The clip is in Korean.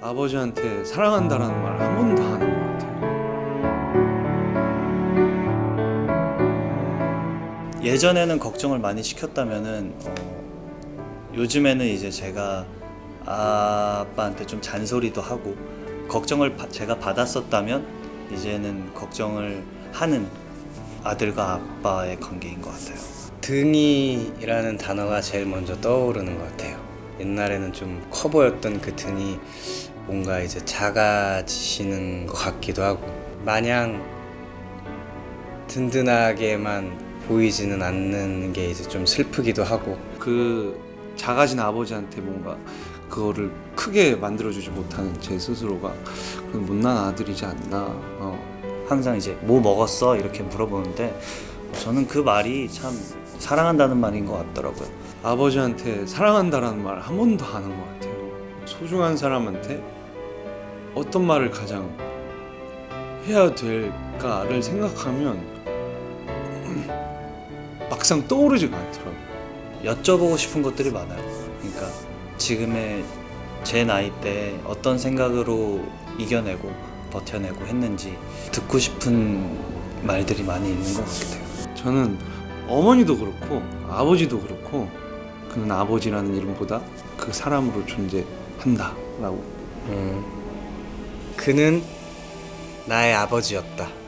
아버지한테 사랑한다라는 말 한 번도 안 한 것 같아요. 예전에는 걱정을 많이 시켰다면은 어, 요즘에는 이제 제가 아빠한테 좀 잔소리도 하고 걱정을 바- 제가 받았었다면 이제는 걱정을 하는 아들과 아빠의 관계인 것 같아요. 등이라는 단어가 제일 먼저 떠오르는 것 같아요. 옛날에는 좀 커 보였던 그 등이 뭔가 이제 작아지시는 것 같기도 하고 마냥 든든하게만 보이지는 않는 게 이제 좀 슬프기도 하고 그 작아진 아버지한테 뭔가 그거를 크게 만들어주지 못하는 제 스스로가 그런 못난 아들이지 않나. 어. 항상 이제 뭐 먹었어 이렇게 물어보는데 저는 그 말이 참 사랑한다는 말인 것 같더라고요. 아버지한테 사랑한다라는 말 한 번도 안 한 것 같아요. 소중한 사람한테 어떤 말을 가장 해야 될까를 생각하면 막상 떠오르지가 않더라고요. 여쭤보고 싶은 것들이 많아요. 그러니까 지금의 제 나이 때 어떤 생각으로 이겨내고 버텨내고 했는지 듣고 싶은 말들이 많이 있는 것 같아요. 저는 어머니도 그렇고 아버지도 그렇고 그는 아버지라는 이름보다 그 사람으로 존재한다라고 음, 그는 나의 아버지였다.